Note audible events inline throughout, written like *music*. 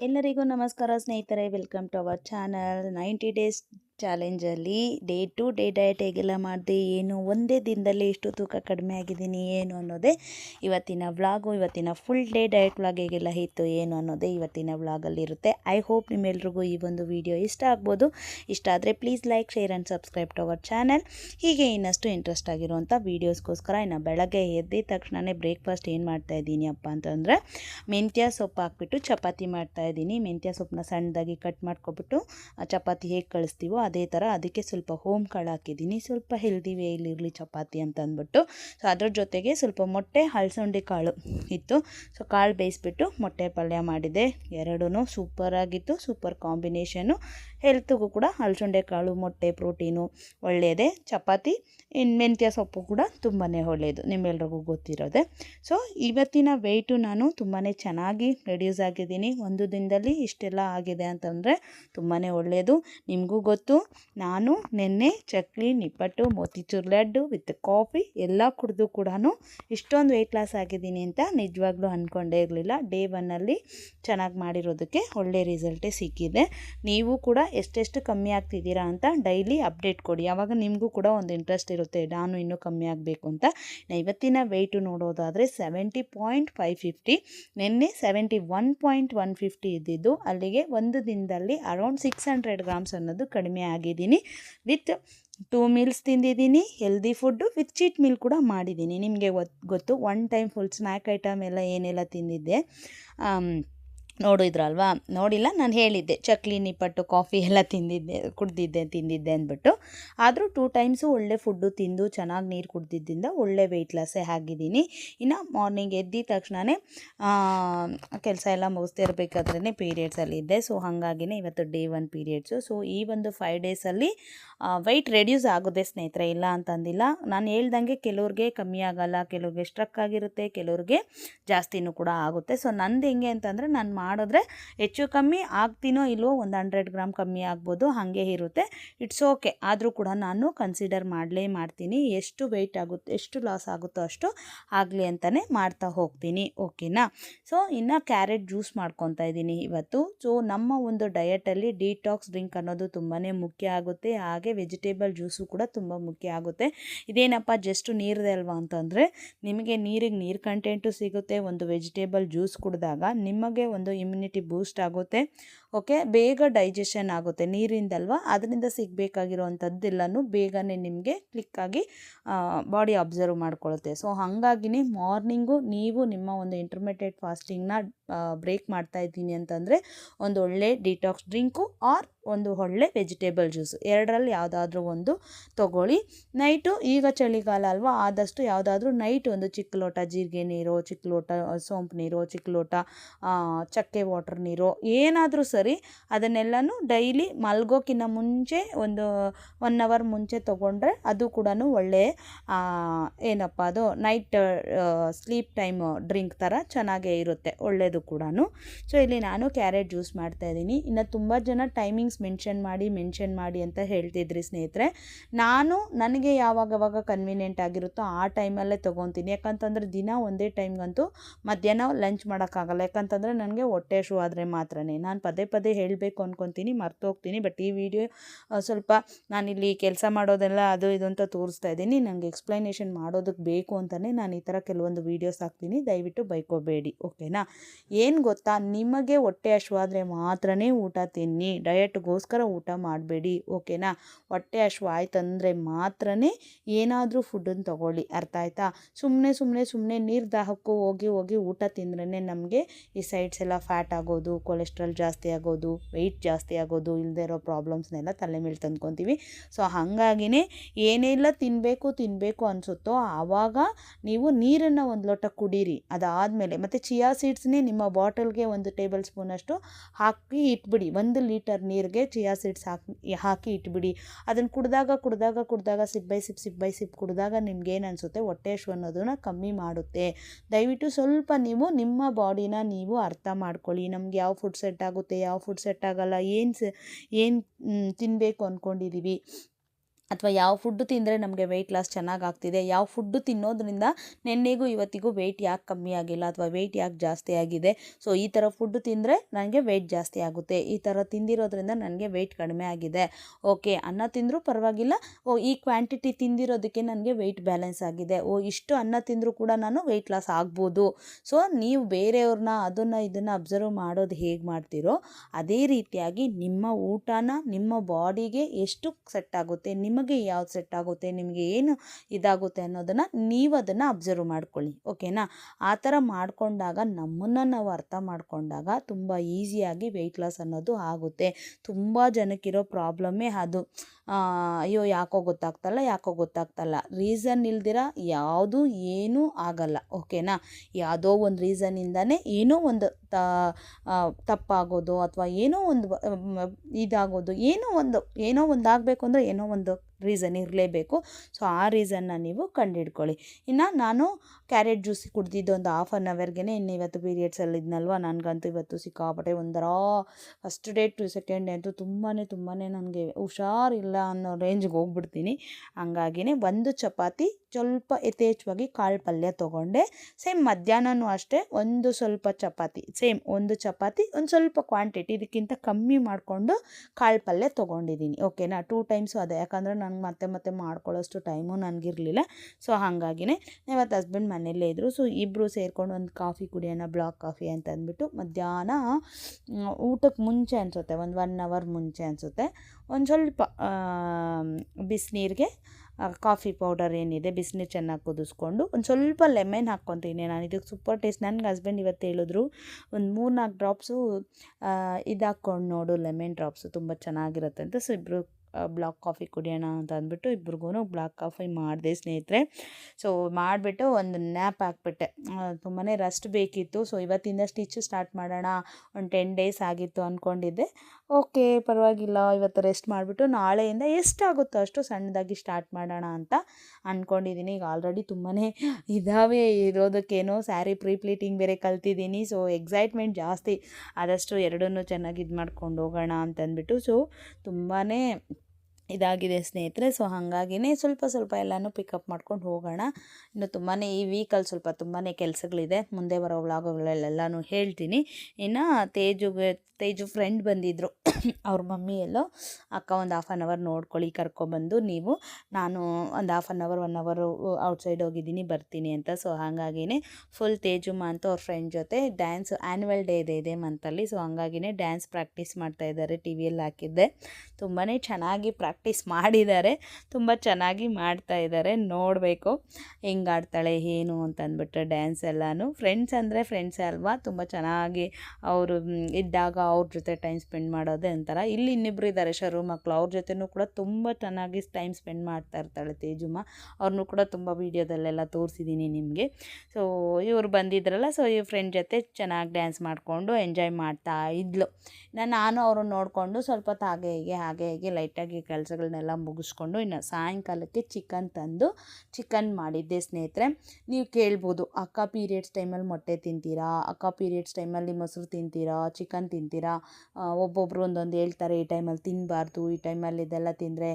ಎಲ್ಲರಿಗೂ ನಮಸ್ಕಾರ ಸ್ನೇಹಿತರೆ welcome to our channel ninety days ಚಾಲೆಂಜಲ್ಲಿ day to day diet ಹೇಗೆಲ್ಲ ಮಾಡಿದೆ, ಏನು, ಒಂದೇ ದಿನದಲ್ಲಿ ಎಷ್ಟು ತೂಕ ಕಡಿಮೆ ಆಗಿದ್ದೀನಿ, ಏನು ಅನ್ನೋದೇ ಇವತ್ತಿನ ವ್ಲಾಗು ಇವತ್ತಿನ ಫುಲ್ ಡೇ ಡಯಟ್ ವ್ಲಾಗ್ ಹೇಗೆಲ್ಲ ಇತ್ತು, ಏನು ಅನ್ನೋದೇ ಇವತ್ತಿನ ವ್ಲಾಗಲ್ಲಿರುತ್ತೆ ಐ ಹೋಪ್ ನಿಮ್ಮೆಲ್ರಿಗೂ ಈ ಒಂದು ವಿಡಿಯೋ ಇಷ್ಟ ಆಗ್ಬೋದು. ಇಷ್ಟ ಆದರೆ please like share and subscribe to our channel ಹೀಗೆ ಇನ್ನಷ್ಟು ಇಂಟ್ರೆಸ್ಟ್ ಆಗಿರುವಂಥ ವೀಡಿಯೋಸ್ಗೋಸ್ಕರ ಇನ್ನು ಬೆಳಗ್ಗೆ ಎದ್ದಿದ ತಕ್ಷಣವೇ ಬ್ರೇಕ್ಫಾಸ್ಟ್ ಏನು ಮಾಡ್ತಾ ಇದ್ದೀನಿ ಅಪ್ಪ ಅಂತಂದರೆ, ಮೆಂತ್ಯ ಸೊಪ್ಪು ಹಾಕ್ಬಿಟ್ಟು ಚಪಾತಿ ಮಾಡ್ತಾ ಇದ್ದೀನಿ. ಮೆಂತ್ಯ ಸೊಪ್ಪನ್ನ ಸಣ್ಣದಾಗಿ ಕಟ್ ಮಾಡ್ಕೊಬಿಟ್ಟು ಚಪಾತಿ ಹೇಗೆ ಕಳಿಸ್ತೀವೋ ಅದೇ ಥರ ಅದಕ್ಕೆ ಸ್ವಲ್ಪ ಹೋಮ್ ಕಾಳು ಹಾಕಿದ್ದೀನಿ. ಸ್ವಲ್ಪ ಹೆಲ್ದಿ ವೇಲಿರಲಿ ಚಪಾತಿ ಅಂತ ಅಂದ್ಬಿಟ್ಟು ಸೊ ಅದ್ರ ಜೊತೆಗೆ ಸ್ವಲ್ಪ ಮೊಟ್ಟೆ, ಹಲಸಂಡೆ ಕಾಳು ಇತ್ತು. ಸೊ ಕಾಳು ಬೇಯಿಸ್ಬಿಟ್ಟು ಮೊಟ್ಟೆ ಪಲ್ಯ ಮಾಡಿದೆ. ಎರಡೂ ಸೂಪರಾಗಿತ್ತು ಸೂಪರ್ ಕಾಂಬಿನೇಷನು ಹೆಲ್ತ್ಗೂ ಕೂಡ ಹಲಸಂಡೆ ಕಾಳು, ಮೊಟ್ಟೆ ಪ್ರೋಟೀನು ಒಳ್ಳೆಯದೇ. ಚಪಾತಿ ಇನ್ನು ಮೆಂತ್ಯ ಸೊಪ್ಪು ಕೂಡ ತುಂಬಾ ಒಳ್ಳೆಯದು. ನಿಮ್ಮೆಲ್ರಿಗೂ ಗೊತ್ತಿರೋದೆ. ಸೊ ಇವತ್ತಿನ ವೆಯ್ಟು ನಾನು ತುಂಬಾ ಚೆನ್ನಾಗಿ ರೆಡ್ಯೂಸ್ ಆಗಿದ್ದೀನಿ. ಒಂದು ದಿನದಲ್ಲಿ ಇಷ್ಟೆಲ್ಲ ಆಗಿದೆ ಅಂತಂದರೆ ತುಂಬಾ ಒಳ್ಳೆಯದು. ನಿಮಗೂ ಗೊತ್ತು. ನಾನು ನಿನ್ನೆ ಚಕ್ಲಿ, ನಿಪ್ಪಟ್ಟು, ಮೋತಿಚೂರ್ ಲಡ್ಡು ವಿತ್ ಕಾಫಿ ಎಲ್ಲ ಕುಡಿದು ಕೂಡ ಇಷ್ಟೊಂದು ವೆಯ್ಟ್ ಲಾಸ್ ಆಗಿದ್ದೀನಿ ಅಂತ ನಿಜವಾಗ್ಲೂ ಅಂದ್ಕೊಂಡೇ ಇರಲಿಲ್ಲ. ಡೇ ಒನ್ನಲ್ಲಿ ಚೆನ್ನಾಗಿ ಮಾಡಿರೋದಕ್ಕೆ ಒಳ್ಳೆ ರಿಸಲ್ಟೇ ಸಿಕ್ಕಿದೆ. ನೀವು ಕೂಡ ಎಷ್ಟೆಷ್ಟು ಕಮ್ಮಿ ಆಗ್ತಿದ್ದೀರಾ ಅಂತ ಡೈಲಿ ಅಪ್ಡೇಟ್ ಕೊಡಿ. ಆವಾಗ ನಿಮಗೂ ಕೂಡ ಒಂದು ಇಂಟ್ರೆಸ್ಟ್ ಇರುತ್ತೆ. ನಾನು ಇನ್ನೂ ಕಮ್ಮಿ ಆಗಬೇಕು ಅಂತ. ಇವತ್ತಿನ ವೆಯ್ಟು ನೋಡೋದಾದರೆ ಸೆವೆಂಟಿ ಪಾಯಿಂಟ್ ಫೈವ್ ಫಿಫ್ಟಿ ನಿನ್ನೆ seventy one point one fifty ಇದ್ದಿದ್ದು. ಅಲ್ಲಿಗೆ ಒಂದು ದಿನದಲ್ಲಿ ಅರೌಂಡ್ ಸಿಕ್ಸ್ ಹಂಡ್ರೆಡ್ ಗ್ರಾಮ್ಸ್ ಅನ್ನೋದು ಕಡಿಮೆ ಆಗಿದ್ದೀನಿ. With two meals ತಿಂದಿದ್ದೀನಿ. Healthy food with cheat meal ಕೂಡ ಮಾಡಿದ್ದೀನಿ. ನಿಮಗೆ ಗೊತ್ತು. One time full snack item ಎಲ್ಲ ಏನೆಲ್ಲ ತಿಂದಿದ್ದೆ. ನೋಡಿದ್ರಲ್ವಾ? ನೋಡಿಲ್ಲ, ನಾನು ಹೇಳಿದ್ದೆ. ಚಕ್ಲಿ, ನಿಪ್ಪಟ್ಟು, ಕಾಫಿ ಎಲ್ಲ ತಿಂದಿದ್ದೆ, ಕುಡ್ದಿದ್ದೆ, ತಿಂದಿದ್ದೆ ಅಂದ್ಬಿಟ್ಟು. ಆದರೂ ಟೂ ಟೈಮ್ಸು ಒಳ್ಳೆ ಫುಡ್ಡು ತಿಂದು ಚೆನ್ನಾಗಿ ನೀರು ಕುಡ್ದಿದ್ದರಿಂದ ಒಳ್ಳೆ ವೆಯ್ಟ್ ಲಾಸೇ ಆಗಿದ್ದೀನಿ. ಇನ್ನು ಮಾರ್ನಿಂಗ್ ಎದ್ದಿದ ತಕ್ಷಣವೇ ಕೆಲಸ ಎಲ್ಲ ಮುಗಿಸ್ತಿರ್ಬೇಕಾದ್ರೇ ಪೀರಿಯಡ್ಸಲ್ಲಿ ಇದ್ದೆ. ಸೊ ಹಾಗಾಗಿನೇ ಇವತ್ತು ಡೇ ಒನ್ ಪೀರಿಯಡ್ಸು ಸೊ ಈ ಒಂದು ಫೈವ್ ಡೇಸಲ್ಲಿ ವೆಯ್ಟ್ ರೆಡ್ಯೂಸ್ ಆಗೋದೇ ಸ್ನೇಹಿತರೆ, ಇಲ್ಲ ಅಂತಂದಿಲ್ಲ. ನಾನು ಹೇಳ್ದಂಗೆ ಕೆಲವ್ರಿಗೆ ಕಮ್ಮಿ ಆಗಲ್ಲ, ಕೆಲವ್ರಿಗೆ ಸ್ಟ್ರಕ್ ಆಗಿರುತ್ತೆ, ಕೆಲವ್ರಿಗೆ ಜಾಸ್ತಿನೂ ಕೂಡ ಆಗುತ್ತೆ. ಸೊ ನಂದು ಹೆಂಗೆ ಅಂತಂದರೆ ನಾನು ಮಾಡಿದ್ರೆ ಹೆಚ್ಚು ಕಮ್ಮಿ ಆಗ್ತೀನೋ ಇಲ್ವೋ ಒಂದು ಹಂಡ್ರೆಡ್ ಗ್ರಾಮ್ ಕಮ್ಮಿ ಆಗ್ಬೋದು, ಹಾಗೆ ಇರುತ್ತೆ. ಇಟ್ಸ್ ಓಕೆ ಆದರೂ ಕೂಡ ನಾನು ಕನ್ಸಿಡರ್ ಮಾಡಲೇ ಮಾಡ್ತೀನಿ. ಎಷ್ಟು ವೆಯ್ಟ್ ಆಗುತ್ತೆ, ಎಷ್ಟು ಲಾಸ್ ಆಗುತ್ತೋ ಅಷ್ಟು ಆಗಲಿ ಅಂತಲೇ ಮಾಡ್ತಾ ಹೋಗ್ತೀನಿ ಓಕೆನಾ ಸೊ ಇನ್ನು ಕ್ಯಾರೆಟ್ ಜ್ಯೂಸ್ ಮಾಡ್ಕೊತಾ ಇದ್ದೀನಿ ಇವತ್ತು. ಸೊ ನಮ್ಮ ಒಂದು ಡಯಟಲ್ಲಿ ಡಿಟಾಕ್ಸ್ ಡ್ರಿಂಕ್ ಅನ್ನೋದು ತುಂಬಾ ಮುಖ್ಯ ಆಗುತ್ತೆ. ಹಾಗೆ ವೆಜಿಟೇಬಲ್ ಜ್ಯೂಸು ಕೂಡ ತುಂಬ ಮುಖ್ಯ ಆಗುತ್ತೆ. ಇದೇನಪ್ಪ ಜಸ್ಟ್ ನೀರಿದೆ ಅಲ್ವಾ ಅಂತಂದರೆ ನಿಮಗೆ ನೀರಿಗೆ ನೀರು ಕಂಟೆಂಟು ಸಿಗುತ್ತೆ. ಒಂದು ವೆಜಿಟೇಬಲ್ ಜ್ಯೂಸ್ ಕುಡಿದಾಗ ನಿಮಗೆ ಒಂದು ಇಮ್ಯುನಿಟಿ ಬೂಸ್ಟ್ ಆಗುತ್ತೆ. ಓಕೆ? ಬೇಗ ಡೈಜೆಷನ್ ಆಗುತ್ತೆ ನೀರಿಂದಲ್ವ? ಅದರಿಂದ ಸಿಗಬೇಕಾಗಿರೋವಂಥದ್ದೆಲ್ಲನೂ ಬೇಗನೆ ನಿಮಗೆ ಕ್ಲಿಕ್ಕಾಗಿ ಬಾಡಿ ಅಬ್ಸರ್ವ್ ಮಾಡ್ಕೊಳ್ಳುತ್ತೆ ಸೊ, ಹಾಗಾಗಿನೇ ಮಾರ್ನಿಂಗು ನೀವು ನಿಮ್ಮ ಒಂದು ಇಂಟರ್ಮಿಡಿಯೇಟ್ ಫಾಸ್ಟಿಂಗ್ನ ಬ್ರೇಕ್ ಮಾಡ್ತಾ ಇದ್ದೀನಿ ಅಂತಂದರೆ ಒಂದು ಒಳ್ಳೆ ಡಿಟಾಕ್ಸ್ ಡ್ರಿಂಕು ಆರ್ ಒಂದು ಒಳ್ಳೆ ವೆಜಿಟೇಬಲ್ ಜ್ಯೂಸು. ಎರಡರಲ್ಲಿ ಯಾವುದಾದ್ರೂ ಒಂದು ತೊಗೊಳ್ಳಿ. ನೈಟು ಈಗ ಚಳಿಗಾಲ ಅಲ್ವಾ? ಆದಷ್ಟು ಯಾವುದಾದ್ರೂ ನೈಟ್ ಒಂದು ಚಿಕ್ಕ ಲೋಟ ಜೀರಿಗೆ ನೀರು, ಚಿಕ್ಕ ಲೋಟ ಸೋಂಪು ನೀರು, ಚಿಕ್ಕ ಲೋಟ ಚಕ್ಕೆ ವಾಟರ್ ನೀರು ಏನಾದರೂ ಅದನ್ನೆಲ್ಲನೂ ಡೈಲಿ ಮಲ್ಗೋಕ್ಕಿಂತ ಮುಂಚೆ ಒಂದು ಒನ್ ಅವರ್ ಮುಂಚೆ ತೊಗೊಂಡ್ರೆ ಅದು ಕೂಡ ಒಳ್ಳೆ ಏನಪ್ಪ ಅದು ನೈಟ್ ಸ್ಲೀಪ್ ಟೈಮ್ ಡ್ರಿಂಕ್ ಥರ ಚೆನ್ನಾಗೇ ಇರುತ್ತೆ ಒಳ್ಳೆಯದು ಕೂಡ ಸೊ ಇಲ್ಲಿ ನಾನು ಕ್ಯಾರೆಟ್ ಜ್ಯೂಸ್ ಮಾಡ್ತಾಯಿದ್ದೀನಿ ಇನ್ನು ತುಂಬ ಜನ ಟೈಮಿಂಗ್ಸ್ ಮೆನ್ಷನ್ ಮಾಡಿ ಮೆನ್ಷನ್ ಮಾಡಿ ಅಂತ ಹೇಳ್ತಿದ್ರಿ ಸ್ನೇಹಿತರೆ. ನಾನು ನನಗೆ ಯಾವಾಗವಾಗ ಕನ್ವೀನಿಯೆಂಟ್ ಆಗಿರುತ್ತೋ ಆ ಟೈಮಲ್ಲೇ ತೊಗೊತೀನಿ. ಯಾಕಂತಂದರೆ ದಿನ ಒಂದೇ ಟೈಮ್ಗಂತೂ ಮಧ್ಯಾಹ್ನ ಲಂಚ್ ಮಾಡೋಕ್ಕಾಗಲ್ಲ. ಯಾಕಂತಂದರೆ ನನಗೆ ಹೊಟ್ಟೆ ಶೂ ಆದರೆ ಮಾತ್ರನೇ. ನಾನು ಪದೇ ಪದೇ ಹೇಳಬೇಕು ಅಂದ್ಕೊತೀನಿ ಮರ್ತೋಗ್ತೀನಿ ಬಟ್ ಈ ವಿಡಿಯೋ ಸ್ವಲ್ಪ ನಾನಿಲ್ಲಿ ಕೆಲಸ ಮಾಡೋದೆಲ್ಲ ಅದು ಇದು ಅಂತ ತೋರಿಸ್ತಾ ಇದ್ದೀನಿ. ನನಗೆ ಎಕ್ಸ್ಪ್ಲನೇಷನ್ ಮಾಡೋದಕ್ಕೆ ಬೇಕು ಅಂತಲೇ ನಾನು ಈ ಥರ ಕೆಲವೊಂದು ವೀಡಿಯೋಸ್ ಹಾಕ್ತೀನಿ. ದಯವಿಟ್ಟು ಬೈಕೋಬೇಡಿ ಓಕೆನಾ ಏನು ಗೊತ್ತಾ? ನಿಮಗೆ ಹೊಟ್ಟೆ ಹಶ್ವಾದರೆ ಮಾತ್ರನೇ ಊಟ ತಿನ್ನಿ. ಡಯಟ್ಗೋಸ್ಕರ ಊಟ ಮಾಡಬೇಡಿ ಓಕೆನಾ ಹೊಟ್ಟೆ ಹಶ್ವ ಆಯ್ತಂದರೆ ಮಾತ್ರನೇ ಏನಾದರೂ ಫುಡ್ಡನ್ನು ತಗೊಳ್ಳಿ. ಅರ್ಥ ಆಯ್ತಾ? ಸುಮ್ಮನೆ ಸುಮ್ಮನೆ ಸುಮ್ಮನೆ ನೀರು ದಾಹಕ್ಕೂ ಹೋಗಿ ಹೋಗಿ ಊಟ ತಿಂದ್ರೇ ನಮಗೆ ಈ ಸೈಡ್ಸ್ ಎಲ್ಲ ಫ್ಯಾಟ್ ಆಗೋದು ಕೊಲೆಸ್ಟ್ರಾಲ್ ಜಾಸ್ತಿ ವೆಯ್ಟ್ ಜಾಸ್ತಿ ಆಗೋದು ಇಲ್ಲದೆ ಇರೋ ಪ್ರಾಬ್ಲಮ್ಸ್ನೆಲ್ಲ ತಲೆ ಮೇಲೆ ತಂದ್ಕೊತೀವಿ. ಸೊ ಹಾಗಾಗಿನೇ ಏನೆಲ್ಲ ತಿನ್ನಬೇಕು ತಿನ್ನಬೇಕು ಅನಿಸುತ್ತೋ ಆವಾಗ ನೀವು ನೀರನ್ನು ಒಂದು ಲೋಟ ಕುಡೀರಿ. ಅದಾದಮೇಲೆ ಮತ್ತು ಚಿಯಾ ಸೀಡ್ಸ್ನೇ ನಿಮ್ಮ ಬಾಟಲ್ಗೆ ಒಂದು ಟೇಬಲ್ ಸ್ಪೂನಷ್ಟು ಹಾಕಿ ಇಟ್ಬಿಡಿ. ಒಂದು ಲೀಟರ್ ನೀರಿಗೆ ಚಿಯಾ ಸೀಡ್ಸ್ ಹಾಕಿ ಹಾಕಿ ಇಟ್ಬಿಡಿ. ಅದನ್ನು ಕುಡಿದಾಗ ಕುಡಿದಾಗ ಕುಡಿದಾಗ sip by sip sip by sip ಕುಡಿದಾಗ ನಿಮ್ಗೇನು ಅನಿಸುತ್ತೆ? ಹೊಟ್ಟೆ ಶು ಅನ್ನೋದನ್ನು ಕಮ್ಮಿ ಮಾಡುತ್ತೆ. ದಯವಿಟ್ಟು ಸ್ವಲ್ಪ ನೀವು ನಿಮ್ಮ ಬಾಡಿನ ನೀವು ಅರ್ಥ ಮಾಡ್ಕೊಳ್ಳಿ. ನಮ್ಗೆ ಯಾವ ಫುಡ್ ಸೆಟ್ ಆಗುತ್ತೆ ಫುಡ್ ಸೆಟ್ ಆಗಲ್ಲ ಏನು ಸ ಏನು ತಿನ್ನಬೇಕು ಅಂದ್ಕೊಂಡಿದ್ದೀವಿ ಅಥವಾ ಯಾವ ಫುಡ್ಡು ತಿಂದರೆ ನಮಗೆ ವೆಯ್ಟ್ ಲಾಸ್ ಚೆನ್ನಾಗಿ ಆಗ್ತಿದೆ ಯಾವ ಫುಡ್ಡು ತಿನ್ನೋದ್ರಿಂದ ನಿನ್ನೆಗೂ ಇವತ್ತಿಗೂ ವೆಯ್ಟ್ ಯಾಕೆ ಕಮ್ಮಿ ಆಗಿಲ್ಲ ಅಥವಾ ವೆಯ್ಟ್ ಯಾಕೆ ಜಾಸ್ತಿ ಆಗಿದೆ? ಸೊ ಈ ಥರ ಫುಡ್ಡು ತಿಂದರೆ ನನಗೆ ವೆಯ್ಟ್ ಜಾಸ್ತಿ ಆಗುತ್ತೆ. ಈ ಥರ ತಿಂದಿರೋದ್ರಿಂದ ನನಗೆ ವೆಯ್ಟ್ ಕಡಿಮೆ ಆಗಿದೆ. ಓಕೆ ಅನ್ನ ತಿಂದರೂ ಪರವಾಗಿಲ್ಲ. ಓ, ಈ ಕ್ವಾಂಟಿಟಿ ತಿಂದಿರೋದಕ್ಕೆ ನನಗೆ ವೆಯ್ಟ್ ಬ್ಯಾಲೆನ್ಸ್ ಆಗಿದೆ. ಓ, ಇಷ್ಟು ಅನ್ನ ತಿಂದರೂ ಕೂಡ ನಾನು ವೆಯ್ಟ್ ಲಾಸ್ ಆಗ್ಬೋದು. ಸೊ ನೀವು ಬೇರೆಯವ್ರನ್ನ ಅದನ್ನು ಇದನ್ನು ಅಬ್ಸರ್ವ್ ಮಾಡೋದು ಹೇಗೆ ಮಾಡ್ತೀರೋ, ಅದೇ ರೀತಿಯಾಗಿ ನಿಮ್ಮ ಊಟನ, ನಿಮ್ಮ ಬಾಡಿಗೆ ಎಷ್ಟು ಸೆಟ್ ಆಗುತ್ತೆ ನಿಮಗೆ ಯಾವ್ದು ಸೆಟ್ ಆಗುತ್ತೆ, ನಿಮಗೆ ಏನು ಇದಾಗುತ್ತೆ ಅನ್ನೋದನ್ನು ನೀವು ಅದನ್ನು ಅಬ್ಸರ್ವ್ ಮಾಡ್ಕೊಳ್ಳಿ ಓಕೆನಾ ಆ ಥರ ಮಾಡಿಕೊಂಡಾಗ ನಮ್ಮನ್ನು ನಾವು ಅರ್ಥ ಮಾಡಿಕೊಂಡಾಗ ತುಂಬ ಈಸಿಯಾಗಿ ವೆಯ್ಟ್ ಲಾಸ್ ಅನ್ನೋದು ಆಗುತ್ತೆ. ತುಂಬ ಜನಕ್ಕಿರೋ ಪ್ರಾಬ್ಲಮ್ಮೇ ಅದು. ಅಯ್ಯೋ, ಯಾಕೋ ಗೊತ್ತಾಗ್ತಲ್ಲ ಯಾಕೋ ಗೊತ್ತಾಗ್ತಲ್ಲ. ರೀಸನ್ ಇಲ್ದಿರ ಯಾವುದು ಏನೂ ಆಗಲ್ಲ ಓಕೆನಾ ಯಾವುದೋ ಒಂದು ರೀಸನಿಂದನೇ ಏನೋ ಒಂದು ತ ತಪ್ಪಾಗೋದು ಅಥವಾ ಏನೋ ಒಂದು ಇದಾಗೋದು, ಏನೋ ಒಂದು ಏನೋ ಒಂದು ಆಗಬೇಕು ಅಂದರೆ ಏನೋ ಒಂದು ರೀಸನ್ ಇರಲೇಬೇಕು. ಸೊ ಆ ರೀಸನ್ನ ನೀವು ಕಂಡುಹಿಡ್ಕೊಳ್ಳಿ ಇನ್ನು ನಾನು ಕ್ಯಾರೆಟ್ ಜ್ಯೂಸ್ ಕುಡ್ದಿದ್ದು ಒಂದು ಹಾಫ್ ಅನ್ ಅವರ್ಗೆ ಇನ್ನು ಇವತ್ತು ಪೀರಿಯಡ್ಸಲ್ಲಿ ಇದ್ನಲ್ವ? ನನಗಂತೂ ಇವತ್ತು ಸಿಕ್ಕಾಪಟ್ಟೆ ಒಂದರ first day to second day ಅಂತೂ ತುಂಬಾ ತುಂಬಾ ನನಗೆ ಹುಷಾರಿಲ್ಲ ಅನ್ನೋ ರೇಂಜ್ಗೆ ಹೋಗ್ಬಿಡ್ತೀನಿ. ಹಂಗಾಗಿನೇ ಒಂದು ಚಪಾತಿ ಸ್ವಲ್ಪ ಯಥೇಚ್ಛವಾಗಿ ಕಾಳು ಪಲ್ಯ ತೊಗೊಂಡೆ. ಸೇಮ್ ಮಧ್ಯಾಹ್ನವೂ ಅಷ್ಟೇ ಒಂದು ಸ್ವಲ್ಪ ಚಪಾತಿ. ಸೇಮ್ ಒಂದು ಚಪಾತಿ, ಒಂದು ಸ್ವಲ್ಪ ಕ್ವಾಂಟಿಟಿ ಇದಕ್ಕಿಂತ ಕಮ್ಮಿ ಮಾಡಿಕೊಂಡು ಕಾಳು ಪಲ್ಯ ತೊಗೊಂಡಿದ್ದೀನಿ. ಓಕೆನಾ ಟೂ ಟೈಮ್ಸು ಅದೇ. ಯಾಕಂದರೆ ನನಗೆ ಮತ್ತೆ ಮತ್ತೆ ಮಾಡ್ಕೊಳ್ಳೋಷ್ಟು ಟೈಮು ನನಗಿರಲಿಲ್ಲ. ಸೊ, ಹಾಗಾಗಿನೇ ಇವತ್ತು ಹಸ್ಬೆಂಡ್ ಮನೆಯಲ್ಲೇ ಇದ್ದರು ಸೊ ಇಬ್ಬರು ಸೇರ್ಕೊಂಡು ಒಂದು ಕಾಫಿ ಕುಡಿಯೋಣ, ಬ್ಲಾಕ್ ಕಾಫಿ ಅಂತ ಅಂದ್ಬಿಟ್ಟು ಮಧ್ಯಾಹ್ನ ಊಟಕ್ಕೆ ಮುಂಚೆ ಅನಿಸುತ್ತೆ. ಒಂದು ಒನ್ ಅವರ್ ಮುಂಚೆ ಅನಿಸುತ್ತೆ. ಒಂದು ಸ್ವಲ್ಪ ಬಿಸಿನೀರಿಗೆ ಕಾಫಿ ಪೌಡರ್ ಏನಿದೆ, ಬಿಸಿನೀರು ಚೆನ್ನಾಗಿ ಕುದಿಸ್ಕೊಂಡು ಒಂದು ಸ್ವಲ್ಪ ಲೆಮನ್ ಹಾಕ್ಕೊತೀನಿ ನಾನು ಇದಕ್ಕೆ ಸೂಪರ್ ಟೇಸ್ಟ್ ನನಗೆ ಹಸ್ಬೆಂಡ್ ಇವತ್ತು ಹೇಳಿದ್ರು, ಒಂದು ಮೂರು ನಾಲ್ಕು ಡ್ರಾಪ್ಸು ಇದು ಹಾಕ್ಕೊಂಡು ನೋಡು, ಲೆಮೆನ್ ಡ್ರಾಪ್ಸು ತುಂಬ ಚೆನ್ನಾಗಿರುತ್ತೆ ಅಂತ. ಸೊ ಇಬ್ಬರು ಬ್ಲಾಕ್ ಕಾಫಿ ಕುಡಿಯೋಣ ಅಂತ ಅಂದ್ಬಿಟ್ಟು ಇಬ್ರಿಗೂ ಬ್ಲಾಕ್ ಕಾಫಿ ಮಾಡಿದೆ ಸ್ನೇಹಿತರೆ. ಸೊ ಮಾಡಿಬಿಟ್ಟು ಒಂದು ನ್ಯಾಪ್ ಹಾಕ್ಬಿಟ್ಟೆ. ತುಂಬಾ ರೆಸ್ಟ್ ಬೇಕಿತ್ತು. ಸೊ ಇವತ್ತಿಂದ ಸ್ಟಿಚ್ ಸ್ಟಾರ್ಟ್ ಮಾಡೋಣ. ಒಂದು ಟೆನ್ ಡೇಸ್ ಆಗಿತ್ತು ಅಂದ್ಕೊಂಡಿದ್ದೆ ಓಕೆ, ಪರವಾಗಿಲ್ಲ. ಇವತ್ತು ರೆಸ್ಟ್ ಮಾಡಿಬಿಟ್ಟು ನಾಳೆಯಿಂದ ಎಷ್ಟಾಗುತ್ತೋ ಅಷ್ಟು ಸಣ್ಣದಾಗಿ ಸ್ಟಾರ್ಟ್ ಮಾಡೋಣ ಅಂತ ಅಂದ್ಕೊಂಡಿದ್ದೀನಿ ಈಗ ಆಲ್ರೆಡಿ ತುಂಬಾ ಇದ್ದಾವೆ ಇರೋದಕ್ಕೇನೋ. ಸ್ಯಾರಿ ಪ್ರೀ ಪ್ಲೀಟಿಂಗ್ ಬೇರೆ ಕಲ್ತಿದ್ದೀನಿ. ಸೊ ಎಕ್ಸೈಟ್ಮೆಂಟ್ ಜಾಸ್ತಿ. ಆದಷ್ಟು ಎರಡನ್ನೂ ಚೆನ್ನಾಗಿ ಇದು ಮಾಡ್ಕೊಂಡು ಹೋಗೋಣ ಅಂತಂದ್ಬಿಟ್ಟು. ಸೊ ತುಂಬಾ ಇದಾಗಿದೆ ಸ್ನೇಹಿತರೆ. ಸೊ ಹಾಗಾಗಿನೇ ಸ್ವಲ್ಪ ಸ್ವಲ್ಪ ಎಲ್ಲನೂ ಪಿಕಪ್ ಮಾಡ್ಕೊಂಡು ಹೋಗೋಣ. ಇನ್ನು ತುಂಬಾ ಈ ವೀಕಲ್ಲಿ ಸ್ವಲ್ಪ ತುಂಬಾ ಕೆಲಸಗಳಿದೆ. ಮುಂದೆ ಬರೋ ವ್ಲಾಗುಗಳಲ್ಲೆಲ್ಲನೂ ಹೇಳ್ತೀನಿ. ಇನ್ನು ತೇಜುಗೆ ತೇಜು ಫ್ರೆಂಡ್ ಬಂದಿದ್ದರು *coughs* ಅವ್ರ ಮಮ್ಮಿ ಎಲ್ಲೋ, ಅಕ್ಕ ಒಂದು ಹಾಫ್ ಆನ್ ಅವರ್ ನೋಡ್ಕೊಳ್ಳಿ, ಕರ್ಕೊಬಂದು ನೀವು. ನಾನು ಒಂದು half an hour one hour outside ಹೋಗಿದ್ದೀನಿ, ಬರ್ತೀನಿ ಅಂತ. ಸೊ ಹಾಗಾಗಿನೇ ಫುಲ್ ತೇಜುಮ್ಮ ಅಂತ ಅವ್ರ ಫ್ರೆಂಡ್ ಜೊತೆ ಡ್ಯಾನ್ಸ್ ಆ್ಯನ್ಯುವಲ್ ಡೇ ಇದೆ, ಇದೇ ಮಂತಲ್ಲಿ ಸೊ ಹಾಗಾಗಿನೇ ಡ್ಯಾನ್ಸ್ ಪ್ರಾಕ್ಟೀಸ್ ಮಾಡ್ತಾ ಇದ್ದಾರೆ ಟಿ ವಿಯಲ್ಲಿ ಹಾಕಿದ್ದೆ. ತುಂಬಾ ಚೆನ್ನಾಗಿ ಪ್ರಾಕ್ಟೀಸ್ ಮಾಡಿದ್ದಾರೆ. ತುಂಬ ಚೆನ್ನಾಗಿ ಮಾಡ್ತಾ ಇದ್ದಾರೆ. ನೋಡಬೇಕು. ಹೆಂಗಾಡ್ತಾಳೆ, ಏನು ಅಂತಂದ್ಬಿಟ್ರೆ ಡ್ಯಾನ್ಸ್ ಎಲ್ಲಾನು. ಫ್ರೆಂಡ್ಸ್ ಅಂದರೆ ಫ್ರೆಂಡ್ಸೇ ಅಲ್ವಾ? ತುಂಬ ಚೆನ್ನಾಗಿ ಅವರು ಇದ್ದಾಗ ಅವ್ರ ಜೊತೆ ಟೈಮ್ ಸ್ಪೆಂಡ್ ಮಾಡೋದೇ ಅಂತಾರ ಇಲ್ಲಿ ಇನ್ನಿಬ್ರು ಇದ್ದಾರೆ ಶರು ಮಕ್ಕಳು ಅವ್ರ ಜೊತೆನೂ ಕೂಡ ತುಂಬ ಚೆನ್ನಾಗಿ ಟೈಮ್ ಸ್ಪೆಂಡ್ ಮಾಡ್ತಾ ಇರ್ತಾಳೆ ತೇಜುಮ್ಮ ಅವ್ರನ್ನೂ ಕೂಡ ತುಂಬ ವೀಡಿಯೋದಲ್ಲೆಲ್ಲ ತೋರಿಸಿದ್ದೀನಿ ನಿಮಗೆ. ಸೊ ಇವರು ಬಂದಿದ್ರಲ್ಲ ಸೊ ಈ ಫ್ರೆಂಡ್ ಜೊತೆ ಚೆನ್ನಾಗಿ ಡ್ಯಾನ್ಸ್ ಮಾಡಿಕೊಂಡು ಎಂಜಾಯ್ ಮಾಡ್ತಾ ಇದ್ಲು. ನಾನು ನಾನು ಅವ್ರನ್ನ ನೋಡಿಕೊಂಡು ಸ್ವಲ್ಪ ಹೊತ್ತು ಹಾಗೆ ಹೀಗೆ ಹಾಗೆ ಹೀಗೆ ಲೈಟಾಗಿ ಕೆಲಸಗಳನ್ನೆಲ್ಲ ಮುಗಿಸ್ಕೊಂಡು ಇನ್ನು ಸಾಯಂಕಾಲಕ್ಕೆ ಚಿಕನ್ ತಂದು ಚಿಕನ್ ಮಾಡಿದ್ದೆ ಸ್ನೇಹಿತರೆ. ನೀವು ಕೇಳ್ಬೋದು, ಅಕ್ಕ ಪೀರಿಯಡ್ಸ್ ಟೈಮಲ್ಲಿ ಮೊಟ್ಟೆ ತಿಂತೀರಾ, ಅಕ್ಕ ಪೀರಿಯಡ್ಸ್ ಟೈಮಲ್ಲಿ ಮೊಸರು ತಿಂತೀರಾ, ಚಿಕನ್ ತಿಂತೀರಾ? ಒಬ್ಬೊಬ್ರು ಒಂದೊಂದು ಹೇಳ್ತಾರೆ, ಈ ಟೈಮಲ್ಲಿ ತಿನ್ನಬಾರ್ದು ಈ ಟೈಮಲ್ಲಿ ಇದೆಲ್ಲ ತಿಂದರೆ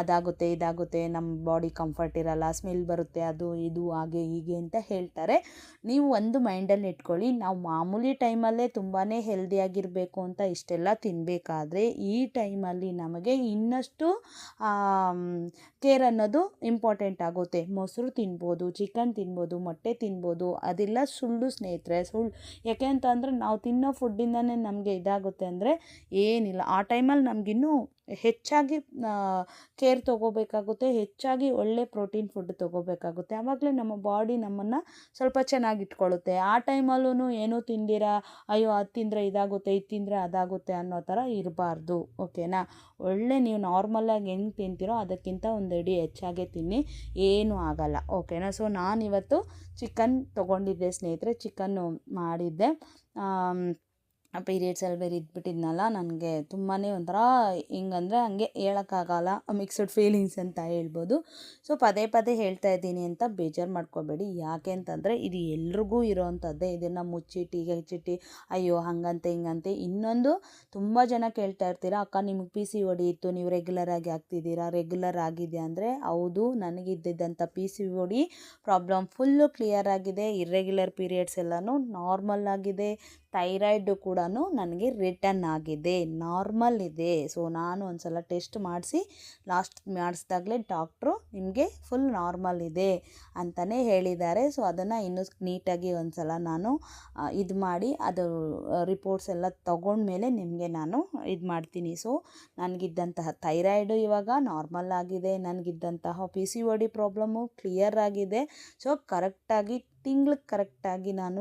ಅದಾಗುತ್ತೆ, ಇದಾಗುತ್ತೆ, ನಮ್ಮ ಬಾಡಿ ಕಂಫರ್ಟ್ ಇರಲ್ಲ, ಸ್ಮೆಲ್ ಬರುತ್ತೆ, ಅದು, ಇದು, ಹಾಗೆ, ಹೀಗೆ ಅಂತ ಹೇಳ್ತಾರೆ. ನೀವು ಒಂದು ಮೈಂಡಲ್ಲಿ ಇಟ್ಕೊಳ್ಳಿ, ನಾವು ಮಾಮೂಲಿ ಟೈಮಲ್ಲೇ ತುಂಬಾ ಹೆಲ್ದಿಯಾಗಿರಬೇಕು ಅಂತ ಇಷ್ಟೆಲ್ಲ ತಿನ್ನಬೇಕಾದ್ರೆ ಈ ಟೈಮಲ್ಲಿ ನಮಗೆ ಇನ್ನಷ್ಟು ಕೇರ್ ಅನ್ನೋದು ಇಂಪಾರ್ಟೆಂಟ್ ಆಗುತ್ತೆ. ಮೊಸರು ತಿನ್ಬೋದು ಚಿಕನ್ ತಿನ್ಬೋದು, ಮೊಟ್ಟೆ ತಿನ್ಬೋದು, ಅದೆಲ್ಲ ಸುಳ್ಳು ಸ್ನೇಹಿತರೆ, ಸುಳ್ಳು. ಯಾಕೆ ಅಂತ ನಾವು ತಿನ್ನೋ ಫುಡ್ಡಿಂದನೇ ನಮಗೆ ಇದಾಗುತ್ತೆ ಅಂದರೆ ಏನಿಲ್ಲ. ಆ ಟೈಮಲ್ಲಿ ನಮಗಿನ್ನೂ ಹೆಚ್ಚಾಗಿ ಕೇರ್ ತೊಗೋಬೇಕಾಗುತ್ತೆ, ಹೆಚ್ಚಾಗಿ ಒಳ್ಳೆ ಪ್ರೋಟೀನ್ ಫುಡ್ ತೊಗೋಬೇಕಾಗುತ್ತೆ. ಆವಾಗಲೇ ನಮ್ಮ ಬಾಡಿ ನಮ್ಮನ್ನು ಸ್ವಲ್ಪ ಚೆನ್ನಾಗಿ ಇಟ್ಕೊಳ್ಳುತ್ತೆ. ಆ ಟೈಮಲ್ಲೂ ಏನೂ ತಿಂದಿರ, ಅಯ್ಯೋ ಅದು ತಿಂದರೆ ಇದಾಗುತ್ತೆ, ಇದು ತಿಂದರೆ ಅದಾಗುತ್ತೆ ಅನ್ನೋ ಥರ ಇರಬಾರ್ದು, ಓಕೆನಾ? ಒಳ್ಳೆ ನೀವು ನಾರ್ಮಲಾಗಿ ಹೆಂಗೆ ತಿಂತೀರೋ ಅದಕ್ಕಿಂತ ಒಂದು ಅಡಿ ಹೆಚ್ಚಾಗೆ ತಿನ್ನಿ, ಏನೂ ಆಗಲ್ಲ, ಓಕೆನಾ? ಸೊ ನಾನಿವತ್ತು ಚಿಕನ್ ತೊಗೊಂಡಿದ್ದೆ ಸ್ನೇಹಿತರೆ ಚಿಕನ್ನು ಮಾಡಿದ್ದೆ. ಪೀರಿಯಡ್ಸಲ್ಲಿ ಬೇರೆ ಇದ್ಬಿಟ್ಟಿದ್ನಲ್ಲ, ನನಗೆ ತುಂಬಾ ಒಂಥರ ಹಿಂಗಂದರೆ ಹಂಗೆ ಹೇಳೋಕ್ಕಾಗಲ್ಲ ಮಿಕ್ಸಡ್ ಫೀಲಿಂಗ್ಸ್ ಅಂತ ಹೇಳ್ಬೋದು. ಸೊ ಪದೇ ಪದೇ ಹೇಳ್ತಾ ಇದ್ದೀನಿ ಅಂತ ಬೇಜಾರು ಮಾಡ್ಕೋಬೇಡಿ. ಯಾಕೆ ಅಂತಂದರೆ, ಇದು ಎಲ್ರಿಗೂ ಇರೋವಂಥದ್ದೇ ಇದನ್ನು ಮುಚ್ಚಿಟ್ಟು ಈಗ ಹೆಚ್ಚಿಟ್ಟು, ಅಯ್ಯೋ, ಹಂಗಂತೆ, ಹಿಂಗಂತೆ. ಇನ್ನೊಂದು, ತುಂಬ ಜನ ಕೇಳ್ತಾ ಇರ್ತೀರಾ, ಅಕ್ಕ, ನಿಮಗೆ ಪಿ ಸಿ ಒಡಿ ಇತ್ತು, ನೀವು ರೆಗ್ಯುಲರ್ ಆಗಿ ಆಗ್ತಿದ್ದೀರಾ ರೆಗ್ಯುಲರ್ ಆಗಿದೆ ಅಂದರೆ, ಹೌದು, ನನಗಿದ್ದಿದ್ದಂಥ P C O D problem full clear ಆಗಿದೆ. ಇರ್ರೆಗ್ಯುಲರ್ ಪೀರಿಯಡ್ಸ್ ಎಲ್ಲನೂ ನಾರ್ಮಲ್ ಆಗಿದೆ. ಥೈರಾಯ್ಡು ಕೂಡ ನನಗೆ ರಿಟರ್ನ್ ಆಗಿದೆ, ನಾರ್ಮಲ್ ಇದೆ. ಸೊ, ನಾನು ಒಂದು ಸಲ ಟೆಸ್ಟ್ ಮಾಡಿಸಿ, ಲಾಸ್ಟ್ ಮಾಡಿಸಿದಾಗಲೇ ಡಾಕ್ಟ್ರು ನಿಮಗೆ ಫುಲ್ ನಾರ್ಮಲ್ ಇದೆ ಅಂತಲೇ ಹೇಳಿದ್ದಾರೆ. ಸೊ, ಅದನ್ನು ಇನ್ನೂ ನೀಟಾಗಿ ಒಂದು ಸಲ ನಾನು ಇದು ಮಾಡಿ, ಅದು ರಿಪೋರ್ಟ್ಸ್ ಎಲ್ಲ ತಗೊಂಡ್ಮೇಲೆ ನಿಮಗೆ ನಾನು ಇದು ಮಾಡ್ತೀನಿ. ಸೊ, ನನಗಿದ್ದಂತಹ ಥೈರಾಯ್ಡು ಇವಾಗ ನಾರ್ಮಲ್ ಆಗಿದೆ, ನನಗಿದ್ದಂತಹ P C O D problem clear ಆಗಿದೆ. ಸೊ ಕರೆಕ್ಟಾಗಿ ತಿಂಗ್ಳಿಗೆ ಕರೆಕ್ಟಾಗಿ ನಾನು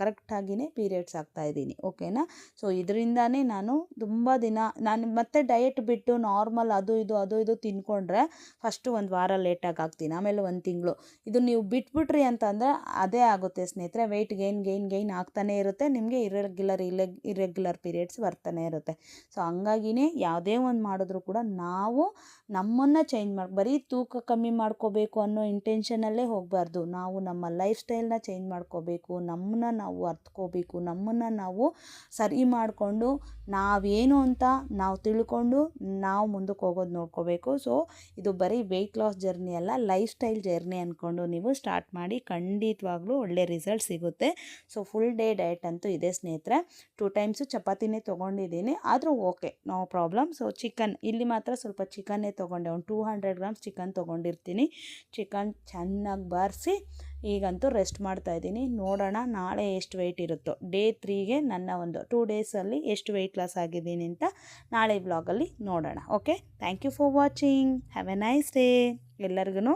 ಕರೆಕ್ಟಾಗಿಯೇ ಪೀರಿಯಡ್ಸ್ ಆಗ್ತಾಯಿದ್ದೀನಿ ಓಕೆನಾ? ಸೊ, ಇದರಿಂದಾನೇ ನಾನು ತುಂಬ ದಿನ, ನಾನು ಮತ್ತೆ ಡಯಟ್ ಬಿಟ್ಟು ನಾರ್ಮಲ್ ಅದು ಇದು ಅದು ಇದು ತಿಂದ್ಕೊಂಡ್ರೆ ಫಸ್ಟು ಒಂದು ವಾರ ಲೇಟಾಗಿ ಆಗ್ತೀನಿ, ಆಮೇಲೆ ಒಂದು ತಿಂಗಳು. ಇದು ನೀವು ಬಿಟ್ಬಿಟ್ರಿ ಅಂತಂದರೆ ಅದೇ ಆಗುತ್ತೆ ಸ್ನೇಹಿತರೆ ವೆಯ್ಟ್ ಗೈನ್ ಗೈನ್ ಗೈನ್ ಆಗ್ತಾನೆ ಇರುತ್ತೆ, ನಿಮಗೆ ಇರೆಗ್ಯುಲರ್ ಇಲೆಗ್ ಇರೆಗ್ಯುಲರ್ ಪೀರಿಯಡ್ಸ್ ಬರ್ತಾನೆ ಇರುತ್ತೆ. ಸೊ, ಹಂಗಾಗಿನೇ ಯಾವುದೇ ಒಂದು ಮಾಡಿದ್ರು ಕೂಡ ನಾವು ನಮ್ಮನ್ನು ಚೇಂಜ್ ಮಾಡಿ, ಬರೀ ತೂಕ ಕಮ್ಮಿ ಮಾಡ್ಕೋಬೇಕು ಅನ್ನೋ ಇಂಟೆನ್ಷನಲ್ಲೇ ಹೋಗಬಾರ್ದು. ನಾವು ನಮ್ಮ ಲೈಫ್ ಸ್ಟೈಲ್ನ ಚೇಂಜ್ ಮಾಡ್ಕೋಬೇಕು, ನಮ್ಮನ್ನ ನಾವು ಅರ್ತ್ಕೋಬೇಕು ನಮ್ಮನ್ನು ನಾವು ಸರಿ ಮಾಡಿಕೊಂಡು ನಾವೇನು ಅಂತ ನಾವು ತಿಳ್ಕೊಂಡು ನಾವು ಮುಂದಕ್ಕೆ ಹೋಗೋದು ನೋಡ್ಕೋಬೇಕು. ಸೊ ಇದು ಬರೀ ವೆಯ್ಟ್ ಲಾಸ್ ಜರ್ನಿ ಅಲ್ಲ ಲೈಫ್ ಸ್ಟೈಲ್ ಜರ್ನಿ ಅಂದ್ಕೊಂಡು ನೀವು ಸ್ಟಾರ್ಟ್ ಮಾಡಿ ಖಂಡಿತವಾಗ್ಲೂ ಒಳ್ಳೆ ರಿಸಲ್ಟ್ ಸಿಗುತ್ತೆ. ಸೊ ಫುಲ್ ಡೇ ಡಯಟ್ ಅಂತೂ ಇದೆ ಸ್ನೇಹಿತರೆ. ಟೂ ಟೈಮ್ಸು ಚಪಾತಿನೇ ತೊಗೊಂಡಿದ್ದೀನಿ, ಆದರೂ okay no problem so chicken ಇಲ್ಲಿ ಮಾತ್ರ ಸ್ವಲ್ಪ ಚಿಕನ್ನೇ ತೊಗೊಂಡೆ, ಒಂದು ಟೂ ಹಂಡ್ರೆಡ್ ಗ್ರಾಮ್ಸ್ ಚಿಕನ್ ತೊಗೊಂಡಿರ್ತೀನಿ. ಚಿಕನ್ ಚೆನ್ನಾಗಿ ಬಾರಿಸಿ ಈಗಂತೂ ರೆಸ್ಟ್ ಮಾಡ್ತಾ ಇದ್ದೀನಿ. ನೋಡೋಣ ನಾಳೆ ಎಷ್ಟು ವೆಯ್ಟ್ ಇರುತ್ತೋ. ಡೇ ತ್ರೀಗೆ ನನ್ನ ಒಂದು ಟೂ ಡೇಸಲ್ಲಿ ಎಷ್ಟು ವೆಯ್ಟ್ ಲಾಸ್ ಆಗಿದ್ದೀನಿ ಅಂತ ನಾಳೆ ಬ್ಲಾಗಲ್ಲಿ ನೋಡೋಣ. Okay thank you for watching have a nice day ಎಲ್ಲರಿಗೂ